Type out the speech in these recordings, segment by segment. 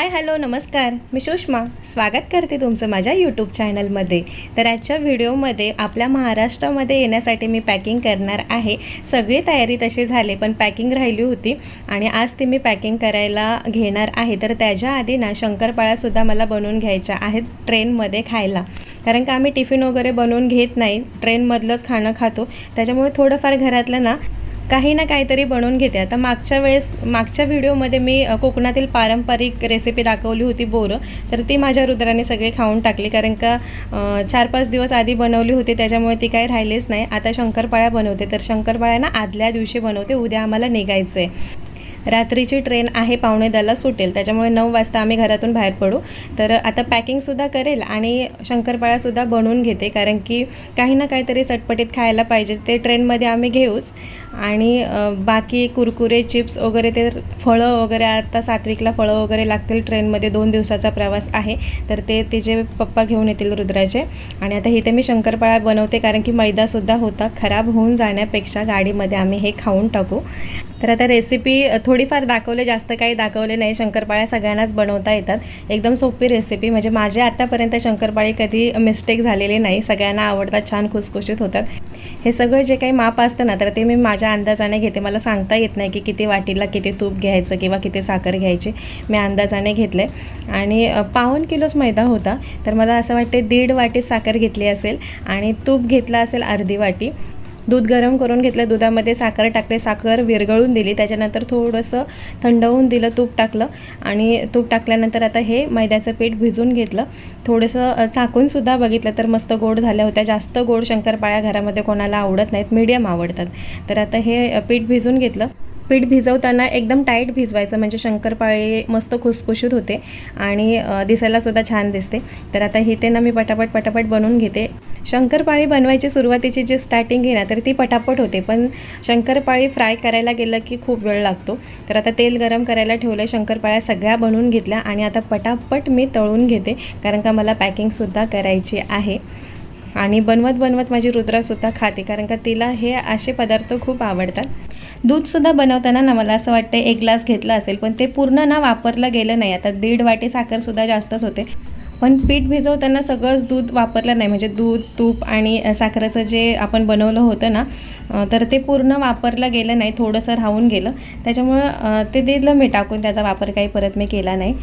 Hi hello नमस्कार. मी सुषमा. स्वागत करते तुमचं माझ्या यूट्यूब चॅनलमध्ये तर आजच्या व्हिडिओमध्ये आपल्या महाराष्ट्रामध्ये येण्यासाठी मी पॅकिंग करणार आहे. सगळी तयारी तशी झाली पण पॅकिंग राहिली होती. आणि आज ती मी पॅकिंग करायला घेणार आहे. तर त्याच्या आधी ना शंकरपाळ्यासुद्धा मला बनवून घ्यायच्या आहेत ट्रेनमध्ये खायला. कारण का आम्ही टिफिन वगैरे बनवून घेत नाही. ट्रेनमधलंच खाणं खातो. त्याच्यामुळे थोडंफार घरातलं ना काही ना काहीतरी बनवून घेते. आता मागच्या वेळेस मागच्या व्हिडिओमध्ये मी कोकणातील पारंपरिक रेसिपी दाखवली होती बोरं. तर ती माझ्या रुद्राने सगळे खाऊन टाकली. कारण का चार पाच दिवस आधी बनवली होती. त्याच्यामुळे ती काही राहिलीच नाही. आता शंकरपाळ्या बनवते. तर शंकरपाळ्या ना आदल्या दिवशी बनवते. उद्या आम्हाला निघायचं आहे रात्रीची ट्रेन आहे पावणे दहाला सुटेल. त्याच्यामुळे नऊ वाजता आम्ही घरातून बाहेर पडू. तर आता पॅकिंगसुद्धा करेल आणि शंकरपाळ्यासुद्धा बनवून घेते. कारण की काही ना काहीतरी चटपटीत खायला पाहिजे. ते ट्रेनमध्ये आम्ही घेऊच. आणि बाकी कुरकुरे चिप्स वगैरे ते फळं वगैरे आता सात्विकला फळं वगैरे लागतील. ट्रेनमध्ये दोन दिवसाचा प्रवास आहे. तर ते तिचे पप्पा घेऊन येतील रुद्राचे. आणि आता इथे मी शंकरपाळा बनवते. कारण की मैदासुद्धा होता. खराब होऊन जाण्यापेक्षा गाडीमध्ये आम्ही हे खाऊन टाकू. तर आता रेसिपी थोडीफार दाखवले जास्त काही दाखवले नाही. शंकरपाळ्या सगळ्यांनाच बनवता येतात. एकदम सोपी रेसिपी म्हणजे माझे आत्तापर्यंत शंकरपाळी कधी मिस्टेक झालेली नाही. सगळ्यांना आवडतात छान खुसखुशीत होतात. हे सगळं जे काही माप असतं ना तर ते मी माझ्या अंदाजाने घेते. मला सांगता येत नाही की किती वाटीला किती तूप घ्यायचं किंवा किती साखर घ्यायची. मी अंदाजाने घेतले. आणि पाऊन किलोच मैदा होता. तर मला असं वाटते दीड वाटी साखर घेतली असेल आणि तूप घेतलं असेल अर्धी वाटी. दूध गरम करून घेतलं दुधामध्ये साखर टाकले साखर विरघळून दिली. त्याच्यानंतर थोडंसं थंड होऊन दिलं तूप टाकलं. आणि तूप टाकल्यानंतर आता हे मैद्याचं पीठ भिजून घेतलं. थोडंसं चाकूनसुद्धा बघितलं तर मस्त गोड झाल्या होत्या. जास्त गोड शंकरपाळ्या घरामध्ये कोणाला आवडत नाहीत मीडियम आवडतात. तर आता हे पीठ भिजून घेतलं. पीठ भिजवताना एकदम टाईट भिजवायचं. म्हणजे शंकरपाळे मस्त खुसखुशीत होते. आणि दिसायलासुद्धा छान दिसते. तर आता हिते ना मी पटापट पटापट बनवून घेते. शंकरपाळी बनवायची सुरुवातीची जी स्टार्टिंग आहे ना तर ती पटापट होते. पण शंकरपाळी फ्राय करायला गेलं की खूप वेळ लागतो. तर आता तेल गरम करायला ठेवलं शंकरपाळ्या सगळ्या बनवून घेतल्या आणि आता पटापट मी तळून घेते कारण का मला पॅकिंगसुद्धा करायची आहे. आणि बनवत बनवत माझी रुद्रासुद्धा खाते कारण का तिला हे असे पदार्थ खूप आवडतात. दूधसुद्धा बनवताना ना मला असं वाटतं एक ग्लास घेतला असेल पण ते पूर्ण ना वापरलं गेलं नाही. आता दीड वाटी साखरसुद्धा जास्तच होते. पण पीठ भिजवताना सगळंच दूध वापरलं नाही. म्हणजे दूध तूप आणि साखरेचं जे आपण बनवलं होतं ना तर ते पूर्ण वापरलं गेलं नाही. थोडंसं राहून गेलं. त्याच्यामुळं ते दिलं मी टाकून. त्याचा वापर काही परत मी केला नाही.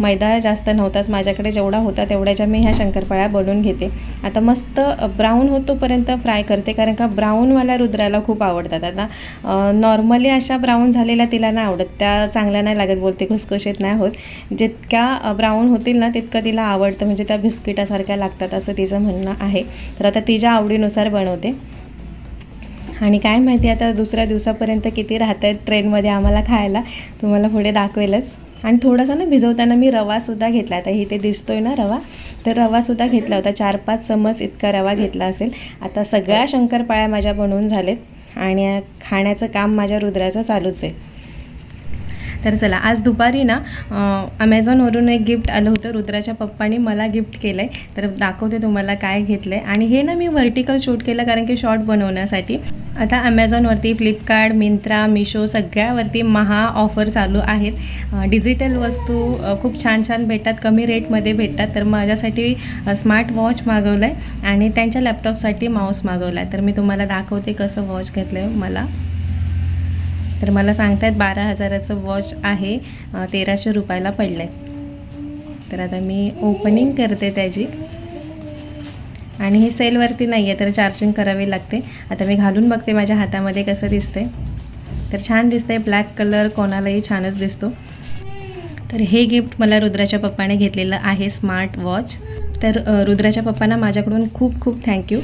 मैदा जास्त नव्हताच माझ्याकडे जेवढा होता तेवढ्याच्या मी ह्या शंकरपाळ्या बनवून घेते. आता मस्त ब्राऊन होतोपर्यंत फ्राय करते कारण का ब्राऊन मला रुद्राला खूप आवडतात. आता नॉर्मली अशा ब्राऊन झालेल्या तिला नाही आवडत त्या चांगल्या नाही लागत बोलते खुसखुशीत नाही होत. जितक्या ब्राऊन होतील ना तितकं तिला आवडतं म्हणजे त्या बिस्किटासारख्या लागतात असं तिचं म्हणणं आहे. तर आता तिच्या आवडीनुसार बनवते. आणि काय माहिती आता दुसऱ्या दिवसापर्यंत किती राहत आहेत ट्रेनमध्ये आम्हाला खायला तुम्हाला पुढे दाखवेलच. आणि थोडासा ना भिजवताना मी रवासुद्धा घेतला. आता इथे दिसतोय ना रवा. तर रवासुद्धा घेतला होता. चार पाच चमच इतका रवा घेतला असेल. आता सगळ्या शंकरपाळ्या माझ्या बनवून झालेत. आणि खाण्याचं काम माझ्या रुद्राचं चालूच आहे. तर चला आज दुपारी ना अमेझॉनवरून एक गिफ्ट आलं होतं रुद्राच्या पप्पानी मला गिफ्ट केलं आहे तर दाखवते तुम्हाला काय घेतलं आहे आणि हे ना मी व्हर्टिकल शूट केलं कारण की शॉर्ट बनवण्यासाठी. आता अमेझॉनवरती फ्लिपकार्ट मिंत्रा मिशो सगळ्यावरती महा ऑफर चालू आहेत. डिजिटल वस्तू खूप छान छान भेटतात कमी रेटमध्ये भेटतात. तर माझ्यासाठी स्मार्ट वॉच मागवलं आहे आणि त्यांच्या लॅपटॉपसाठी माऊस मागवला आहे तर मी तुम्हाला दाखवते कसं वॉच घेतलं आहे मला. तर मला सांगतायत बारा हजाराचं वॉच आहे तेराशे रुपयाला पडलं आहे तर आता मी ओपनिंग करते त्याची. आणि हे सेलवरती नाही आहे तर चार्जिंग करावी लागते. आता मी घालून बघते माझ्या हातामध्ये कसं दिसतंय. तर छान दिसतंय ब्लॅक कलर कोणालाही छानच दिसतो. तर हे गिफ्ट मला रुद्राच्या पप्पाने घेतलेलं आहे स्मार्ट वॉच. तर रुद्राच्या पप्पांना माझ्याकडून खूप खूप थँक्यू.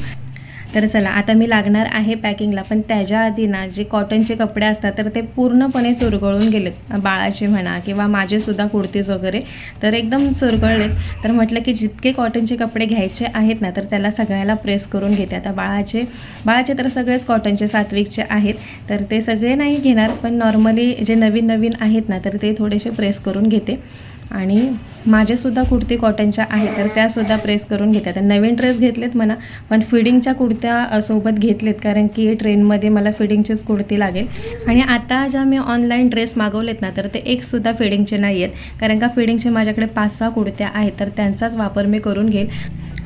तर चला आता मी लागणार आहे पॅकिंगला पण त्याच्या आधी ना जे कॉटनचे कपडे असतात तर ते पूर्णपणे चुरगळून गेलेत. बाळाचे म्हणा किंवा माझेसुद्धा कुर्तीज वगैरे तर एकदम चुरगळलेत. तर म्हटलं की जितके कॉटनचे कपडे घ्यायचे आहेत ना तर त्याला सगळ्याला प्रेस करून घेते. आता बाळाचे बाळाचे तर सगळेच कॉटनचे सात्विकचे आहेत. तर ते सगळे नाही घेणार पण नॉर्मली जे नवीन नवीन आहेत ना तर ते थोडेसे प्रेस करून घेते. आणि माझ्यासुद्धा कुर्ती कॉटनच्या आहेत तर त्यासुद्धा प्रेस करून घेतात नवीन ड्रेस घेतलेत म्हणा पण फिडिंगच्या कुर्त्या सोबत घेतलेत कारण की ट्रेनमध्ये मला फिडिंगचीच कुर्ती लागेल. आणि आता ज्या मी ऑनलाईन ड्रेस मागवलेत ना तर ते एकसुद्धा फिडिंगचे नाही आहेत कारण का फिडिंगचे माझ्याकडे पाच सहा कुर्त्या आहेत तर त्यांचाच वापर मी करून घेईल.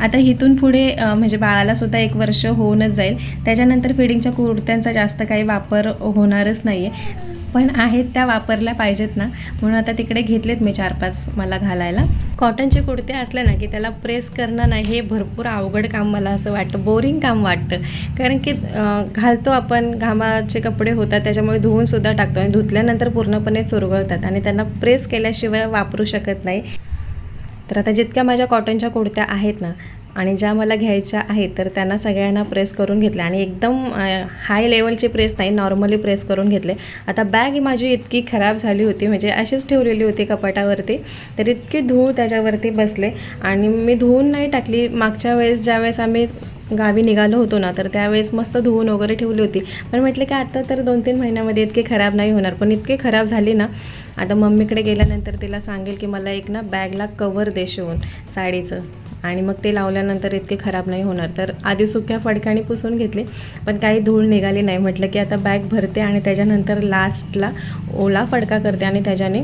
आता इथून पुढे म्हणजे बाळालासुद्धा एक वर्ष होऊनच जाईल. त्याच्यानंतर फिडिंगच्या कुर्त्यांचा जास्त काही वापर होणारच नाही आहे पण आहेत त्या वापरल्या पाहिजेत ना. म्हणून आता तिकडे घेतलेत मी चार पाच मला घालायला. कॉटनचे कुडते असले ना की त्याला प्रेस करणं नाही हे भरपूर अवघड काम मला असं वाटतं. बोरिंग काम वाटतं. कारण की घालतो आपण घामाचे कपडे होतात त्याच्यामुळे धुवूनसुद्धा टाकतो आणि धुतल्यानंतर पूर्णपणे चुरगळतात आणि त्यांना प्रेस केल्याशिवाय वापरू शकत नाही. तर आता जितक्या माझ्या कॉटनच्या कुडत्या आहेत ना आणि ज्या मला घ्यायच्या आहेत तर त्यांना सगळ्यांना प्रेस करून घेतले. आणि एकदम हाय लेवलचे प्रेस नाही नॉर्मली प्रेस करून घेतले. आता बॅग ही माझी इतकी खराब झाली होती म्हणजे अशीच ठेवलेली होती कपाटावरती तर इतकी धूळ त्याच्यावरती बसले. आणि मी धुवून नाही टाकली. मागच्या वेळेस ज्यावेळेस आम्ही गावी निघालो होतो ना तर त्यावेळेस मस्त धुवून वगैरे ठेवली होती. पण म्हटलं की आता तर दोन तीन महिन्यामध्ये इतके खराब नाही होणार पण इतके खराब झाली ना आता मम्मीकडे गेल्यानंतर तिला सांगेल की मला एक ना बॅगला कवर दे शिवून साडीचं. आणि मग ते लावल्यानंतर इतके खराब नाही होणार. तर आधी सुक्या फडक्याने पुसून घेतले पण काही धूळ निघाली नाही. म्हटलं की आता बॅग भरते आणि त्याच्यानंतर लास्टला ओला फडका करते आणि त्याच्याने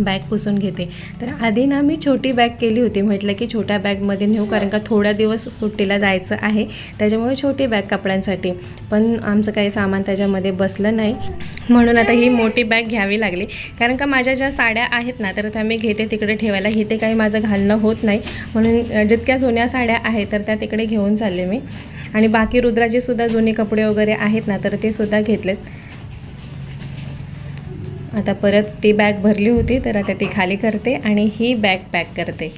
बॅग पुसून घेते. तर आधी ना मी छोटी बॅग केली होती. म्हटलं की छोट्या बॅगमध्ये नेऊ कारण का थोड्या दिवस सुट्टीला जायचं आहे. त्याच्यामुळे छोटी बॅग कपड्यांसाठी. पण आमचं काही सामान त्याच्यामध्ये बसलं नाही. म्हणून आता ही मोठी बॅग घ्यावी लागली. कारण का माझ्या ज्या साड्या आहेत ना तर त्या मी घेते तिकडे ठेवायला. इथे काही माझं घालणं होत नाही. म्हणून जितक्या जुन्या साड्या आहेत तर त्या तिकडे घेऊन चालले मी. आणि बाकी रुद्राचे सुद्धा जुने कपडे वगैरे आहेत ना तर ते सुद्धा घेतलेत. आता परत ती बॅग भरली होती तर आता ती खाली करते आणि ही बॅग पॅक करते.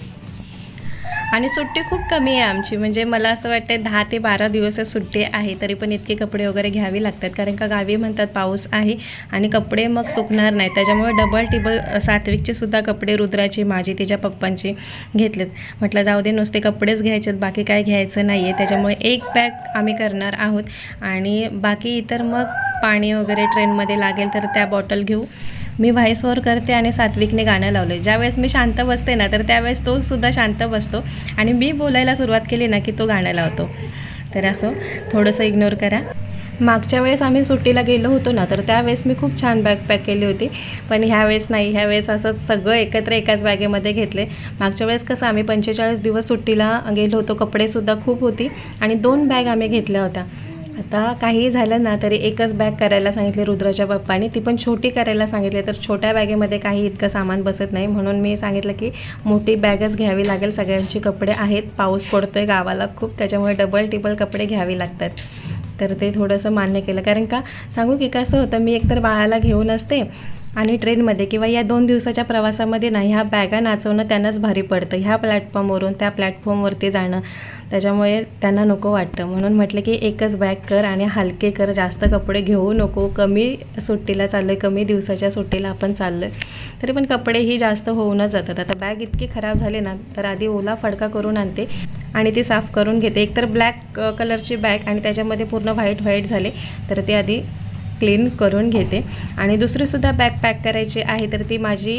आणि सुट्टी खूप कमी आहे आमची म्हणजे मला असं वाटतं दहा ते बारा दिवस सुट्टी आहे तरी पण इतके कपडे वगैरे घ्यावी लागतात कारण का गावी म्हणतात पाऊस आहे आणि कपडे मग सुकणार नाही त्याच्यामुळे डबल टिबल सात्विकचे सुद्धा कपडे रुद्राची माझी तिच्या पप्पांची घेतलेत. म्हटलं जाऊ दे नुसते कपडेच घ्यायचेत बाकी काय घ्यायचं नाही आहे त्याच्यामुळे एक बॅग आम्ही करणार आहोत आणि बाकी इतर मग पाणी वगैरे ट्रेनमध्ये लागेल तर त्या बॉटल घेऊ. मी व्हॉइसवर करते आणि सात्विकने गाणं लावलं ज्यावेळेस मी शांत बसते ना तर त्यावेळेस तो सुद्धा शांत बसतो. आणि मी बोलायला सुरुवात केली ना की तो गाणं लावतो. तर असं थोडंसं इग्नोर करा. मागच्या वेळेस आम्ही सुट्टीला गेलो होतो ना तर त्यावेळेस मी खूप छान बॅग पॅक केली होती. पण ह्यावेळेस नाही ह्यावेळेस असं सगळं एकत्र एकाच बॅगेमध्ये घेतले. मागच्या वेळेस कसं आम्ही पंचेचाळीस दिवस सुट्टीला गेलो होतो कपडेसुद्धा खूप होती. आणि दोन बॅग आम्ही घेतल्या होत्या. आता काही झालं ना तरी एकच बॅग करायला सांगितली रुद्राच्या पप्पांनी. ती पण छोटी करायला सांगितली तर छोट्या बॅगेमध्ये काही इतकं सामान बसत नाही. म्हणून मी सांगितलं की मोठी बॅगच घ्यावी लागेल. सगळ्यांची कपडे आहेत. पाऊस पडतोय गावाला खूप त्याच्यामुळे डबल टिबल कपडे घ्यावे लागतात. तर ते थोडंसं मान्य केलं. कारण का सांगू की कसं होतं मी एकतर बाळाला घेऊन असते आणि ट्रेनमध्ये किंवा या दोन दिवसाच्या प्रवासामध्ये ना ह्या बॅगा नाचवणं त्यांनाच भारी पडतं. ह्या प्लॅटफॉर्मवरून त्या प्लॅटफॉर्मवरती जाणं त्याच्यामुळे त्यांना नको वाटतं. म्हणून म्हटलं की एकच बॅग कर आणि हलके कर जास्त कपडे घेऊ नको. कमी सुट्टीला चाललं आहे कमी दिवसाच्या सुट्टीला आपण चाललं आहे तरी पण कपडेही जास्त होऊनच जातात. आता बॅग इतकी खराब झाली ना तर आधी ओला फडका करून आणते आणि ती साफ करून घेते. एकतर ब्लॅक कलरची बॅग आणि त्याच्यामध्ये पूर्ण व्हाईट व्हाईट झाले तर ते आधी क्लीन करून घेते. आणि दुसरीसुद्धा बॅग पॅक करायची आहे तर ती माझी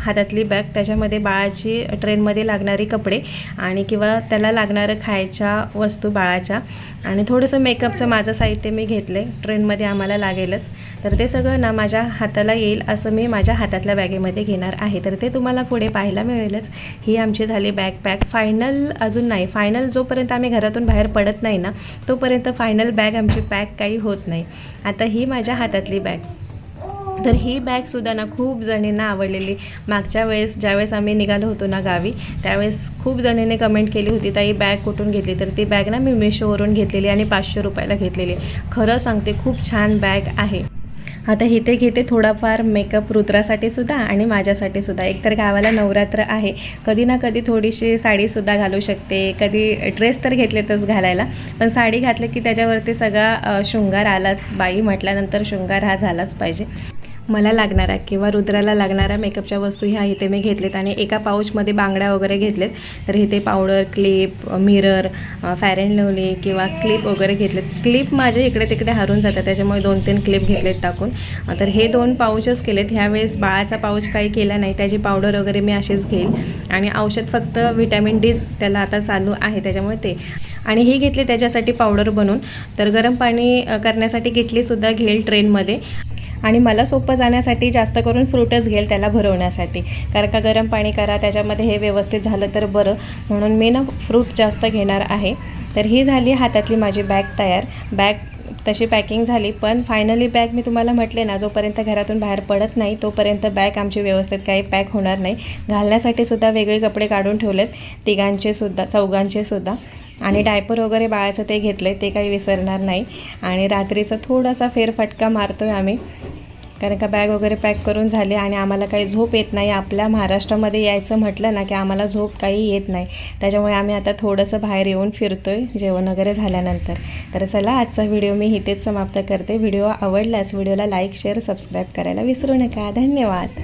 हातातली बॅग त्याच्यामध्ये बाळाची ट्रेनमध्ये लागणारी कपडे आणि किंवा त्याला लागणारं खायच्या वस्तू बाळाच्या. आणि थोडंसं मेकअपचं माझं साहित्य मी घेतलं आहे ट्रेनमध्ये आम्हाला लागेलच. तर ते सगळं ना माझ्या हाताला येईल असं मी माझ्या हातातल्या बॅगेमध्ये घेणार आहे. तर ते तुम्हाला पुढे पाहायला मिळेलच. ही आमची झाली बॅग पॅक फायनल अजून नाही. फायनल जोपर्यंत आम्ही घरातून बाहेर पडत नाही ना तोपर्यंत फायनल बॅग आमची पॅक काही होत नाही. आता ही माझ्या हातातली बॅग तर ही बॅगसुद्धा ना खूप जणींना आवडलेली. मागच्या वेळेस ज्यावेळेस आम्ही निघालो होतो ना गावी त्यावेळेस खूप जणींनी कमेंट केली होती ताई बॅग कुठून घेतली? तर ती बॅग ना मी मिशोवरून घेतलेली आणि पाचशे रुपयाला घेतलेली. खरं सांगते खूप छान बॅग आहे. आता इथे घेते थोडाफार मेकअप रुद्रासाठी सुद्धा आणि माझ्यासाठी सुद्धा. एकतर गावाला नवरात्र आहे. कधी ना कधी थोडीशी साडीसुद्धा घालू शकते. कधी ड्रेस तर घेतलेतच घालायला. पण साडी घातली की त्याच्यावरती सगळा शृंगार आलाच. बाई म्हटल्यानंतर शृंगार हा झालाच पाहिजे. मला लागणाऱ्या किंवा रुद्राला लागणाऱ्या मेकअपच्या वस्तू ह्या इथे मी घेतलेत आणि एका पाऊचमध्ये बांगड्या वगैरे घेतलेत. तर इथे powder clip mirror fair and lovely किंवा क्लिप वगैरे घेतलेत. क्लिप माझे इकडे तिकडे हरून जातात त्याच्यामुळे दोन तीन क्लिप घेतलेत टाकून. तर हे दोन पाऊचच केलेत. ह्यावेळेस बाळाचा पाऊच काही केला नाही त्याची पावडर वगैरे मी अशीच घेईल आणि औषध फक्त व्हिटॅमिन डीज त्याला आता चालू आहे त्याच्यामुळे ते. आणि ही घेतली त्याच्यासाठी पावडर बनवून. तर गरम पाणी करण्यासाठी घेतलीसुद्धा घेईल ट्रेनमध्ये. आणि मला सोपं जाण्यासाठी जास्त करून फ्रूटच घेईल त्याला भरवण्यासाठी. कारण का गरम पाणी करा त्याच्यामध्ये हे व्यवस्थित झालं तर बरं. म्हणून मी ना फ्रूट जास्त घेणार आहे. तर ही झाली हातातली माझी बॅग तयार. बॅग तशी पॅकिंग झाली. पण फायनली बॅग मी तुम्हाला म्हटले ना जोपर्यंत घरातून बाहेर पडत नाही तोपर्यंत बॅग आमची व्यवस्थित काही पॅक होणार नाही. घालण्यासाठी सुद्धा वेगळे कपडे काढून ठेवलेत. तिघांचे सुद्धा चौघांचे सुद्धा. आणि डायपर वगैरे बाळाचं ते घेतलं ते काही विसरणार नाही. आणि रात्रीचा थोडासा फेरफटका मारतो आहे आम्ही. कारण का बॅग वगैरे पॅक करून झाले आणि आम्हाला काही झोप येत नाही. आपल्या महाराष्ट्रामध्ये यायचं म्हटलं ना की आम्हाला झोप काही येत नाही. त्याच्यामुळे आम्ही आता थोडंसं बाहेर येऊन फिरतो आहे जेवण वगैरे झाल्यानंतर. तर चला आजचा व्हिडिओ मी इथेच समाप्त करते. व्हिडिओ आवडल्यास व्हिडिओला लाईक शेअर सबस्क्राईब करायला विसरू नका. धन्यवाद.